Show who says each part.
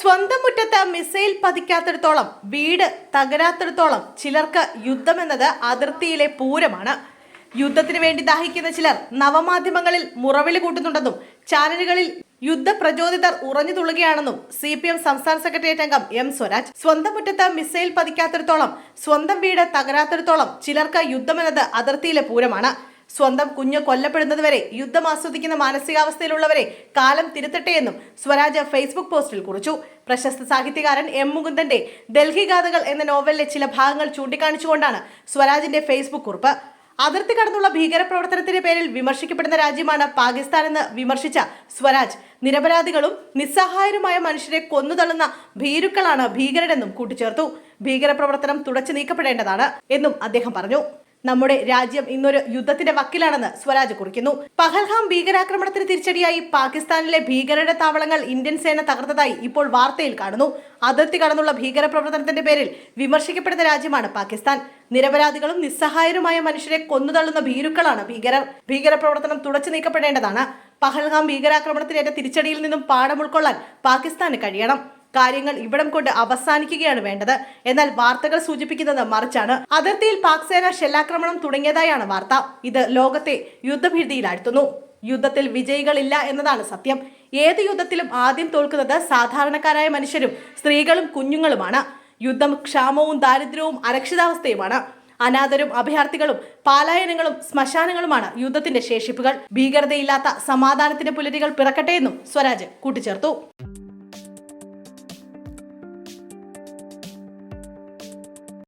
Speaker 1: സ്വന്തം മുറ്റത്ത് മിസൈൽ പതിക്കാത്തിടത്തോളം വീട് തകരാത്തിടത്തോളം ചിലർക്ക് യുദ്ധമെന്നത് അതിർത്തിയിലെ പൂരമാണ്. യുദ്ധത്തിന് വേണ്ടി ദാഹിക്കുന്ന ചിലർ നവമാധ്യമങ്ങളിൽ മുറവിളി കൂട്ടുന്നുണ്ടെന്നും ചാനലുകളിൽ യുദ്ധപ്രചോദിതർ ഉറഞ്ഞു തുള്ളുകയാണെന്നും സി പി എം സംസ്ഥാന സെക്രട്ടേറിയറ്റ് അംഗം എം സ്വരാജ്. സ്വന്തം മുറ്റത്ത് മിസൈൽ പതിക്കാത്തിടത്തോളം സ്വന്തം വീട് തകരാത്തിടത്തോളം ചിലർക്ക് യുദ്ധമെന്നത് അതിർത്തിയിലെ പൂരമാണ്. സ്വന്തം കുഞ്ഞ് കൊല്ലപ്പെടുന്നതുവരെ യുദ്ധം ആസ്വദിക്കുന്ന മാനസികാവസ്ഥയിലുള്ളവരെ കാലം തിരുത്തട്ടെയെന്നും സ്വരാജ് ഫേസ്ബുക്ക് പോസ്റ്റിൽ കുറിച്ചു. പ്രശസ്ത സാഹിത്യകാരൻ എം മുകുന്ദന്റെ ഡൽഹി ഗാഥകൾ എന്ന നോവലിലെ ചില ഭാഗങ്ങൾ ചൂണ്ടിക്കാണിച്ചുകൊണ്ടാണ് സ്വരാജിന്റെ ഫേസ്ബുക്ക് കുറിപ്പ്. അതിർത്തി കടന്നുള്ള ഭീകരപ്രവർത്തനത്തിന്റെ പേരിൽ വിമർശിക്കപ്പെടുന്ന രാജ്യമാണ് പാകിസ്ഥാൻ എന്ന് വിമർശിച്ച സ്വരാജ്. നിരപരാധികളും നിസ്സഹായരുമായ മനുഷ്യരെ കൊന്നുതള്ളുന്ന ഭീരുക്കളാണ് ഭീകരരെന്നും കൂട്ടിച്ചേർത്തു. ഭീകരപ്രവർത്തനം തുടച്ചു നീക്കപ്പെടേണ്ടതാണ് എന്നും അദ്ദേഹം പറഞ്ഞു. നമ്മുടെ രാജ്യം ഇന്നൊരു യുദ്ധത്തിന്റെ വക്കിലാണെന്ന് സ്വരാജ് കുറിക്കുന്നു. പഹൽഗാം ഭീകരാക്രമണത്തിന് തിരിച്ചടിയായി പാകിസ്ഥാനിലെ ഭീകരരുടെ താവളങ്ങൾ ഇന്ത്യൻ സേന തകർത്തതായി ഇപ്പോൾ വാർത്തയിൽ കാണുന്നു. അതിർത്തി കടന്നുള്ള ഭീകരപ്രവർത്തനത്തിന്റെ പേരിൽ വിമർശിക്കപ്പെടുന്ന രാജ്യമാണ് പാകിസ്ഥാൻ. നിരപരാധികളും നിസ്സഹായരുമായ മനുഷ്യരെ കൊന്നുതള്ളുന്ന ഭീരുക്കളാണ് ഭീകരർ. ഭീകരപ്രവർത്തനം തുടച്ചു നീക്കപ്പെടേണ്ടതാണ്. പഹൽഗാം ഭീകരാക്രമണത്തിനേറ്റ തിരിച്ചടിയിൽ നിന്നും പാഠം ഉൾക്കൊള്ളാൻ പാകിസ്ഥാന് കഴിയണം. കാര്യങ്ങൾ ഇവിടം കൊണ്ട് അവസാനിക്കുകയാണ് വേണ്ടത്. എന്നാൽ വാർത്തകൾ സൂചിപ്പിക്കുന്നത് മറിച്ചാണ്. അതിർത്തിയിൽ പാക് സേന ഷെല്ലാക്രമണം തുടങ്ങിയതായാണ് വാർത്ത. ഇത് ലോകത്തെ യുദ്ധഭീതിയിലാഴ്ത്തുന്നു. യുദ്ധത്തിൽ വിജയികളില്ല എന്നതാണ് സത്യം. ഏത് യുദ്ധത്തിലും ആദ്യം തോൽക്കുന്നത് സാധാരണക്കാരായ മനുഷ്യരും സ്ത്രീകളും കുഞ്ഞുങ്ങളുമാണ്. യുദ്ധം ക്ഷാമവും ദാരിദ്ര്യവും അരക്ഷിതാവസ്ഥയുമാണ്. അനാഥരും അഭയാർത്ഥികളും പാലായനങ്ങളും ശ്മശാനങ്ങളുമാണ് യുദ്ധത്തിന്റെ ശേഷിപ്പുകൾ. ഭീകരതയില്ലാത്ത സമാധാനത്തിന്റെ പുലരികൾ പിറക്കട്ടെ എന്നും സ്വരാജ് കൂട്ടിച്ചേർത്തു.